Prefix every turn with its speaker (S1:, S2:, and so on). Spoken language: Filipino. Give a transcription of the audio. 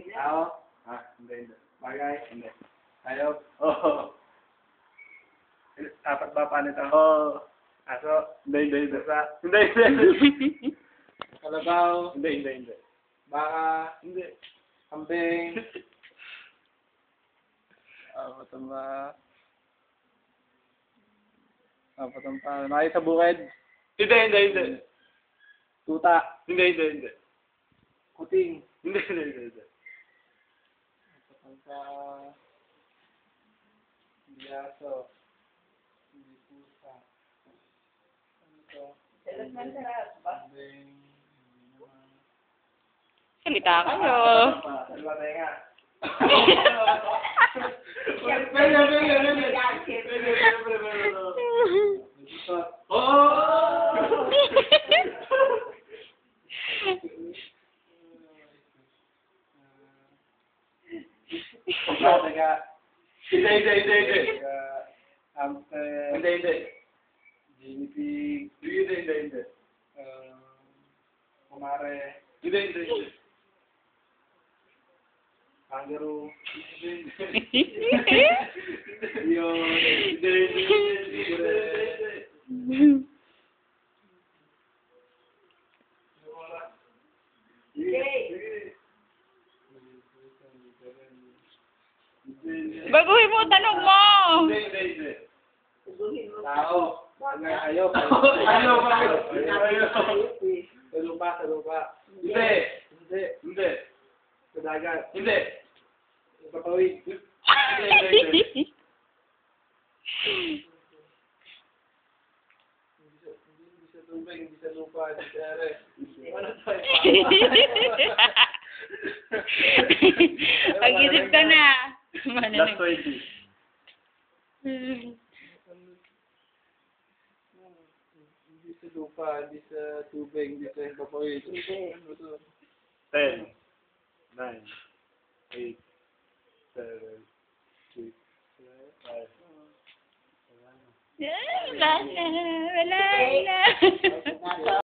S1: Tao? Ah, hindi, hindi. Bagay? Hindi. Hayop? Oo. Apat ba paano ito? Oo. Aso? Hindi, hindi, hindi. Pusa? Hindi, hindi. Kalabaw? Hindi, hindi, hindi. Baka? Hindi. Kambing? Apat ang ba? Apat ang pa. Nakita sa bukid? Hindi, hindi, hindi. Tuta? Hindi, hindi, hindi. Kuting? Hindi, hindi, hindi, hindi. Ang pa. Hindi aso. Hindi pusa. Ano to? Kambing? Hindi naman.
S2: Salita kayo.
S1: Dalawa tayo nga. Pwede, pwede. Pwede, pwede, pwede. Teka. Hindi, hindi, hindi, hindi. Teka. Hamster. Hindi, hindi. Guinea pig. Hindi, hindi, hindi. Um, kumare. Hindi, hindi, hindi. Kangaroo. Hindi, hindi. Yun. Hindi, hindi, hindi, hindi.
S2: Baguhin mo tanong mo.
S1: Hindi, hindi, hindi. Tao. Ayaw. Ayaw. Ayaw. Sa lupa, sa lupa. Hindi. Hindi. Hindi. Sa dagat. Hindi. Sa papawid. Hindi, hindi, hindi. Hindi sa tubig, hindi sa lupa, hindi sa ere. Ano tayo?
S2: Pag-isip ka na.
S1: Last 20. Hindi sa lupa, hindi sa tubig, hindi sa to? 10, 9, 8, 7, 6, 5,
S2: Wala na. Wala na.